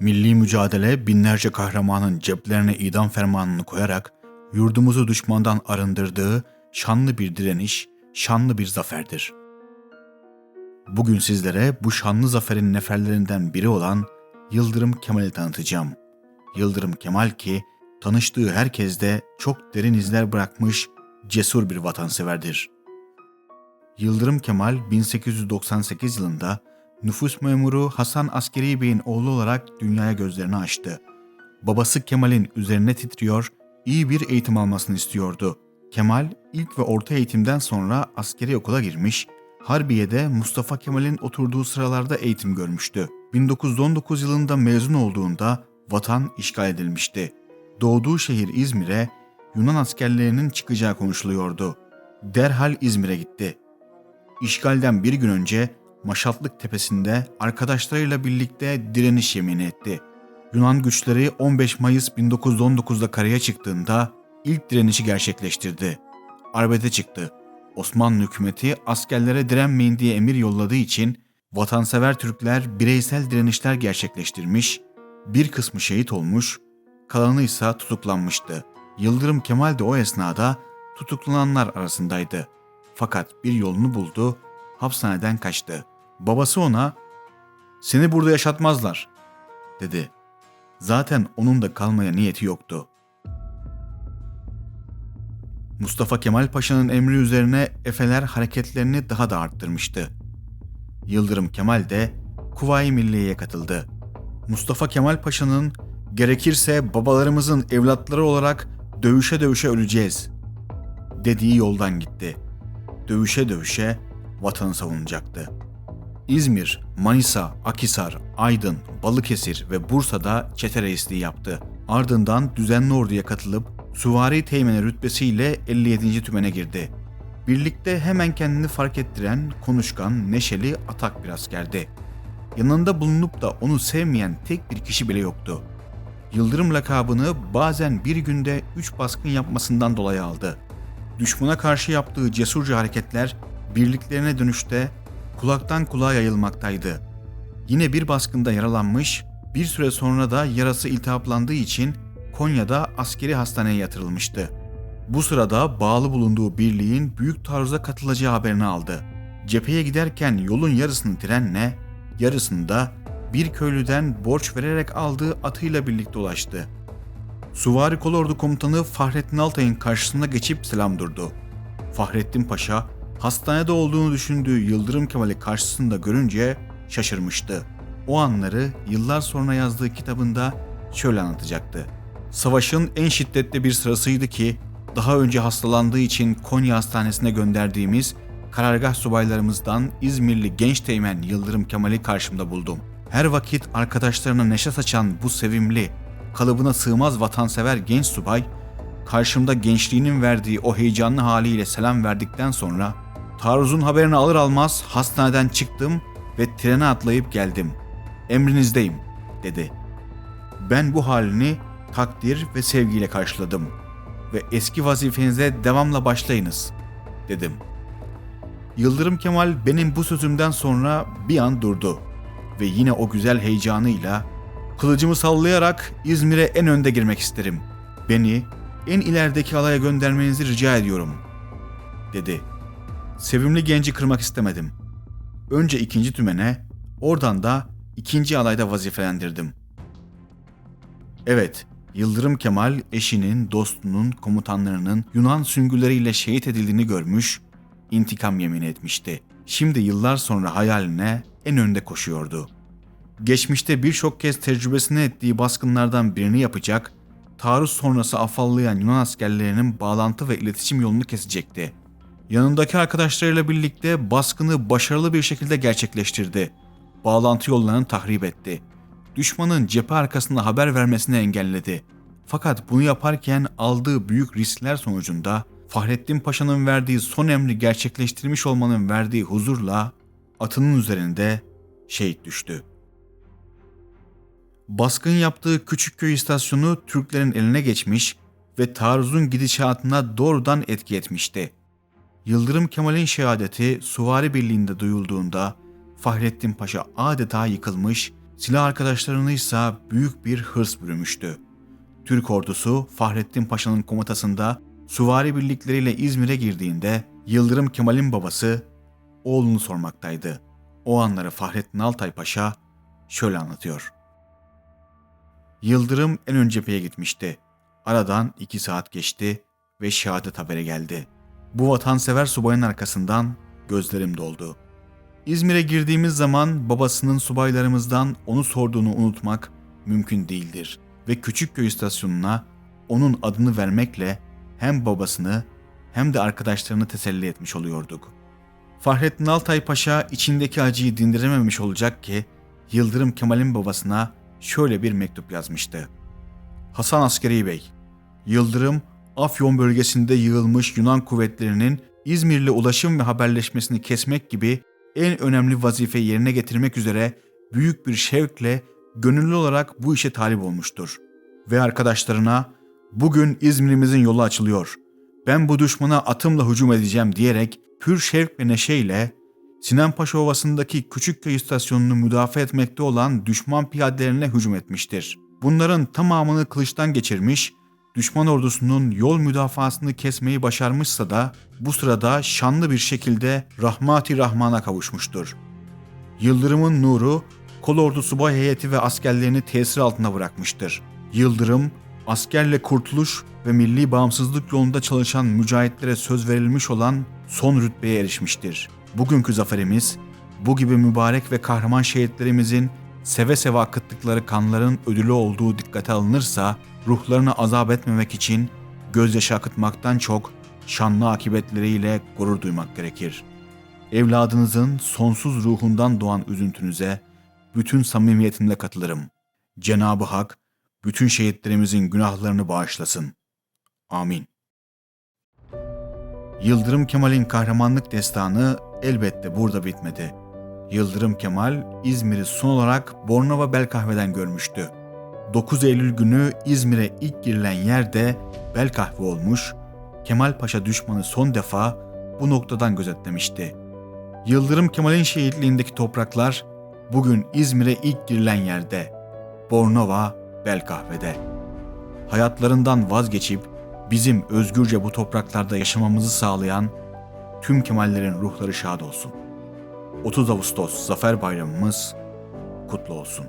Milli mücadele binlerce kahramanın ceplerine idam fermanını koyarak yurdumuzu düşmandan arındırdığı şanlı bir direniş, şanlı bir zaferdir. Bugün sizlere bu şanlı zaferin neferlerinden biri olan Yıldırım Kemal'i tanıtacağım. Yıldırım Kemal ki tanıştığı herkeste çok derin izler bırakmış cesur bir vatanseverdir. Yıldırım Kemal 1898 yılında nüfus memuru Hasan Askeri Bey'in oğlu olarak dünyaya gözlerini açtı. Babası Kemal'in üzerine titriyor, iyi bir eğitim almasını istiyordu. Kemal ilk ve orta eğitimden sonra askeri okula girmiş, Harbiye'de Mustafa Kemal'in oturduğu sıralarda eğitim görmüştü. 1919 yılında mezun olduğunda vatan işgal edilmişti. Doğduğu şehir İzmir'e Yunan askerlerinin çıkacağı konuşuluyordu. Derhal İzmir'e gitti. İşgalden bir gün önce Maşatlık Tepesi'nde arkadaşlarıyla birlikte direniş yemini etti. Yunan güçleri 15 Mayıs 1919'da karaya çıktığında ilk direnişi gerçekleştirdi. Arbede çıktı. Osmanlı hükümeti askerlere direnmeyin diye emir yolladığı için vatansever Türkler bireysel direnişler gerçekleştirmiş, bir kısmı şehit olmuş, kalanı ise tutuklanmıştı. Yıldırım Kemal de o esnada tutuklananlar arasındaydı. Fakat bir yolunu buldu, hapishaneden kaçtı. Babası ona, ''Seni burada yaşatmazlar.'' dedi. Zaten onun da kalmaya niyeti yoktu. Mustafa Kemal Paşa'nın emri üzerine Efeler hareketlerini daha da arttırmıştı. Yıldırım Kemal de Kuvayi Milliye'ye katıldı. Mustafa Kemal Paşa'nın gerekirse babalarımızın evlatları olarak dövüşe dövüşe öleceğiz dediği yoldan gitti. Dövüşe dövüşe vatanı savunacaktı. İzmir, Manisa, Akisar, Aydın, Balıkesir ve Bursa'da çete reisliği yaptı. Ardından düzenli orduya katılıp Süvari Teğmeni rütbesiyle 57. tümene girdi. Birlikte hemen kendini fark ettiren, konuşkan, neşeli, atak bir askerdi. Yanında bulunup da onu sevmeyen tek bir kişi bile yoktu. Yıldırım lakabını bazen bir günde üç baskın yapmasından dolayı aldı. Düşmana karşı yaptığı cesurca hareketler birliklerine dönüşte kulaktan kulağa yayılmaktaydı. Yine bir baskında yaralanmış, bir süre sonra da yarası iltihaplandığı için Konya'da askeri hastaneye yatırılmıştı. Bu sırada bağlı bulunduğu birliğin büyük taarruza katılacağı haberini aldı. Cepheye giderken yolun yarısını trenle, yarısını da bir köylüden borç vererek aldığı atıyla birlikte ulaştı. Suvari Kolordu Komutanı Fahrettin Altay'ın karşısına geçip selam durdu. Fahrettin Paşa, hastanede olduğunu düşündüğü Yıldırım Kemal'i karşısında görünce şaşırmıştı. O anları yıllar sonra yazdığı kitabında şöyle anlatacaktı. Savaşın en şiddetli bir sırasıydı ki daha önce hastalandığı için Konya Hastanesi'ne gönderdiğimiz karargah subaylarımızdan İzmirli genç teğmen Yıldırım Kemal'i karşımda buldum. Her vakit arkadaşlarına neşe saçan bu sevimli, kalıbına sığmaz vatansever genç subay, karşımda gençliğinin verdiği o heyecanlı haliyle selam verdikten sonra taarruzun haberini alır almaz hastaneden çıktım ve trene atlayıp geldim. Emrinizdeyim, dedi. Ben bu halini takdir ve sevgiyle karşıladım ve eski vazifenize devamla başlayınız, dedim. Yıldırım Kemal benim bu sözümden sonra bir an durdu ve yine o güzel heyecanıyla kılıcımı sallayarak İzmir'e en önde girmek isterim. Beni en ilerideki alaya göndermenizi rica ediyorum, dedi. Sevimli genci kırmak istemedim. Önce ikinci tümene, oradan da ikinci alayda vazifelendirdim. Evet, Yıldırım Kemal eşinin, dostunun, komutanlarının Yunan süngüleriyle şehit edildiğini görmüş, intikam yemin etmişti. Şimdi yıllar sonra hayaline en önde koşuyordu. Geçmişte birçok kez tecrübesine ettiği baskınlardan birini yapacak, taarruz sonrası afallayan Yunan askerlerinin bağlantı ve iletişim yolunu kesecekti. Yanındaki arkadaşlarıyla birlikte baskını başarılı bir şekilde gerçekleştirdi. Bağlantı yollarını tahrip etti düşmanın cephe arkasında haber vermesini engelledi. Fakat bunu yaparken aldığı büyük riskler sonucunda Fahrettin Paşa'nın verdiği son emri gerçekleştirmiş olmanın verdiği huzurla atının üzerinde şehit düştü. Baskın yaptığı Küçükköy istasyonu Türklerin eline geçmiş ve taarruzun gidişatına doğrudan etki etmişti. Yıldırım Kemal'in şehadeti Suvari Birliği'nde duyulduğunda Fahrettin Paşa adeta yıkılmış silah arkadaşlarını ise büyük bir hırs bürümüştü. Türk ordusu Fahrettin Paşa'nın komutasında süvari birlikleriyle İzmir'e girdiğinde Yıldırım Kemal'in babası oğlunu sormaktaydı. O anları Fahrettin Altay Paşa şöyle anlatıyor. Yıldırım en ön cepheye gitmişti. Aradan iki saat geçti ve şehadet haberi geldi. Bu vatansever subayın arkasından gözlerim doldu. İzmir'e girdiğimiz zaman babasının subaylarımızdan onu sorduğunu unutmak mümkün değildir ve Küçükköy istasyonuna onun adını vermekle hem babasını hem de arkadaşlarını teselli etmiş oluyorduk. Fahrettin Altay Paşa içindeki acıyı dindirememiş olacak ki Yıldırım Kemal'in babasına şöyle bir mektup yazmıştı. Hasan Askeri Bey, Yıldırım Afyon bölgesinde yığılmış Yunan kuvvetlerinin İzmir'le ulaşım ve haberleşmesini kesmek gibi en önemli vazifeyi yerine getirmek üzere büyük bir şevkle gönüllü olarak bu işe talip olmuştur. Ve arkadaşlarına bugün İzmir'imizin yolu açılıyor. Ben bu düşmana atımla hücum edeceğim diyerek pür şevk ve neşeyle Sinanpaşa Ovası'ndaki Küçükköy istasyonunu müdafaa etmekte olan düşman piyadelerine hücum etmiştir. Bunların tamamını kılıçtan geçirmiş, düşman ordusunun yol müdafasını kesmeyi başarmışsa da bu sırada şanlı bir şekilde Rahmati Rahman'a kavuşmuştur. Yıldırım'ın nuru kolordu subay heyeti ve askerlerini tesir altına bırakmıştır. Yıldırım, askerle kurtuluş ve milli bağımsızlık yolunda çalışan mücahitlere söz verilmiş olan son rütbeye erişmiştir. Bugünkü zaferimiz, bu gibi mübarek ve kahraman şehitlerimizin seve seve akıttıkları kanların ödülü olduğu dikkate alınırsa, ruhlarını azap etmemek için gözyaşı akıtmaktan çok şanlı akibetleriyle gurur duymak gerekir. Evladınızın sonsuz ruhundan doğan üzüntünüze bütün samimiyetimle katılırım. Cenab-ı Hak bütün şehitlerimizin günahlarını bağışlasın. Amin. Yıldırım Kemal'in kahramanlık destanı elbette burada bitmedi. Yıldırım Kemal İzmir'i son olarak Bornova Belkahve'den görmüştü. 9 Eylül günü İzmir'e ilk girilen yer de Belkahve olmuş, Kemal Paşa düşmanı son defa bu noktadan gözetlemişti. Yıldırım Kemal'in şehitliğindeki topraklar bugün İzmir'e ilk girilen yerde, Bornova Belkahve'de. Hayatlarından vazgeçip bizim özgürce bu topraklarda yaşamamızı sağlayan tüm Kemallerin ruhları şad olsun. 30 Ağustos Zafer Bayramımız kutlu olsun.